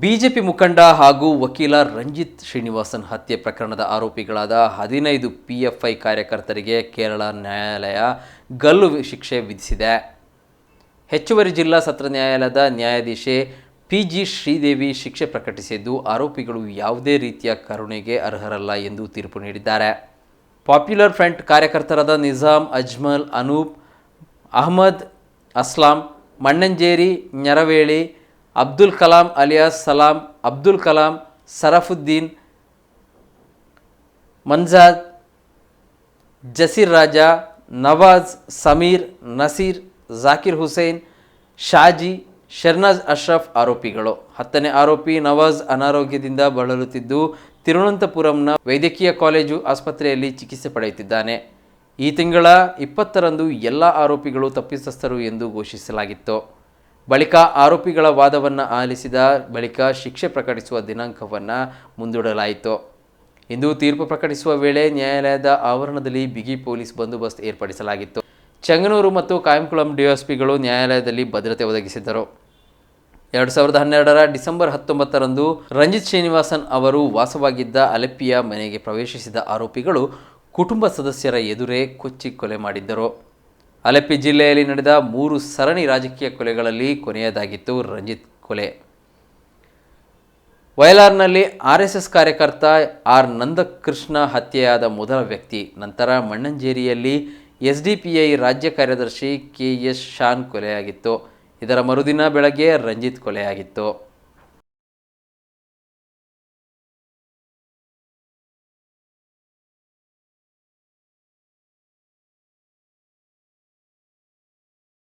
BJP ಮುಖಂಡ ಹಾಗೂ ವಕೀಲ ರಂಜಿತ್ ಶ್ರೀನಿವಾಸನ್ ಹತ್ಯೆ ಪ್ರಕರಣದ ಆರೋಪಿಗಳಾದ ಹದಿನೈದು ಪಿಎಫ್ಐ ಕಾರ್ಯಕರ್ತರಿಗೆ ಕೇರಳ ನ್ಯಾಯಾಲಯ ಗಲ್ಲು ಶಿಕ್ಷೆ ವಿಧಿಸಿದೆ. ಹೆಚ್ಚುವರಿ ಜಿಲ್ಲಾ ಸತ್ರ ನ್ಯಾಯಾಲಯದ ನ್ಯಾಯಾಧೀಶೆ ಪಿ ಜಿ ಶ್ರೀದೇವಿ ಶಿಕ್ಷೆ ಪ್ರಕಟಿಸಿದ್ದು, ಆರೋಪಿಗಳು ಯಾವುದೇ ರೀತಿಯ ಕರುಣೆಗೆ ಅರ್ಹರಲ್ಲ ಎಂದು ತೀರ್ಪು ನೀಡಿದ್ದಾರೆ. ಪಾಪ್ಯುಲರ್ ಫ್ರಂಟ್ ಕಾರ್ಯಕರ್ತರಾದ ನಿಜಾಮ್ ಅಜ್ಮಲ್, ಅನೂಪ್, ಅಹಮದ್, ಅಸ್ಲಾಂ, ಮಣ್ಣಂಜೇರಿ, ನ್ಯರವೇಳಿ ಅಬ್ದುಲ್ ಕಲಾಂ ಅಲಿಯಾಸ್ ಸಲಾಂ ಅಬ್ದುಲ್ ಕಲಾಂ ಸರಫುದ್ದೀನ್, ಮಂಜಾದ್, ಜಸೀರ್ ರಾಜಾ, ನವಾಜ್, ಸಮೀರ್, ನಸೀರ್, ಜಾಕಿರ್ ಹುಸೇನ್, ಶಾಜಿ, ಶರ್ನಾಜ್ ಅಶ್ರಫ್ ಆರೋಪಿಗಳು. ಹತ್ತನೇ ಆರೋಪಿ ನವಾಜ್ ಅನಾರೋಗ್ಯದಿಂದ ಬಳಲುತ್ತಿದ್ದು, ತಿರುವನಂತಪುರಂನ ವೈದ್ಯಕೀಯ ಕಾಲೇಜು ಆಸ್ಪತ್ರೆಯಲ್ಲಿ ಚಿಕಿತ್ಸೆ ಪಡೆಯುತ್ತಿದ್ದಾನೆ. ಈ ತಿಂಗಳ ಇಪ್ಪತ್ತರಂದು ಎಲ್ಲ ಆರೋಪಿಗಳು ತಪ್ಪಿತಸ್ಥರು ಎಂದು ಘೋಷಿಸಲಾಗಿತ್ತು. ಬಳಿಕ ಆರೋಪಿಗಳ ವಾದವನ್ನು ಆಲಿಸಿದ ಬಳಿಕ ಶಿಕ್ಷೆ ಪ್ರಕಟಿಸುವ ದಿನಾಂಕವನ್ನು ಮುಂದೂಡಲಾಯಿತು. ಇಂದು ತೀರ್ಪು ಪ್ರಕಟಿಸುವ ವೇಳೆ ನ್ಯಾಯಾಲಯದ ಆವರಣದಲ್ಲಿ ಬಿಗಿ ಪೊಲೀಸ್ ಬಂದೋಬಸ್ತ್ ಏರ್ಪಡಿಸಲಾಗಿತ್ತು. ಚೆಂಗನೂರು ಮತ್ತು ಕಾಯಂಕುಳಂ ಡಿಎಸ್ಪಿಗಳು ನ್ಯಾಯಾಲಯದಲ್ಲಿ ಭದ್ರತೆ ಒದಗಿಸಿದ್ದರು. ಎರಡು ಸಾವಿರದ ಹನ್ನೆರಡರ ಡಿಸೆಂಬರ್ ಹತ್ತೊಂಬತ್ತರಂದು ರಂಜಿತ್ ಶ್ರೀನಿವಾಸನ್ ಅವರು ವಾಸವಾಗಿದ್ದ ಅಲೆಪ್ಪಿಯ ಮನೆಗೆ ಪ್ರವೇಶಿಸಿದ ಆರೋಪಿಗಳು ಕುಟುಂಬ ಸದಸ್ಯರ ಎದುರೇ ಕೊಚ್ಚಿ ಕೊಲೆ ಮಾಡಿದ್ದರು. ಅಲೆಪ್ಪಿ ಜಿಲ್ಲೆಯಲ್ಲಿ ನಡೆದ ಮೂರು ಸರಣಿ ರಾಜಕೀಯ ಕೊಲೆಗಳಲ್ಲಿ ಕೊನೆಯದಾಗಿತ್ತು ರಂಜಿತ್ ಕೊಲೆ. ವಯಲಾರ್ನಲ್ಲಿ ಆರ್ ಎಸ್ ಎಸ್ ಕಾರ್ಯಕರ್ತ ಆರ್ ನಂದಕೃಷ್ಣ ಹತ್ಯೆಯಾದ ಮೊದಲ ವ್ಯಕ್ತಿ, ನಂತರ ಮಣ್ಣಂಜೇರಿಯಲ್ಲಿ ಎಸ್ ಡಿ ಪಿ ಐ ರಾಜ್ಯ ಕಾರ್ಯದರ್ಶಿ ಕೆ ಎಸ್ ಶಾನ್ ಕೊಲೆಯಾಗಿತ್ತು. ಇದರ ಮರುದಿನ ಬೆಳಗ್ಗೆ ರಂಜಿತ್ ಕೊಲೆಯಾಗಿತ್ತು.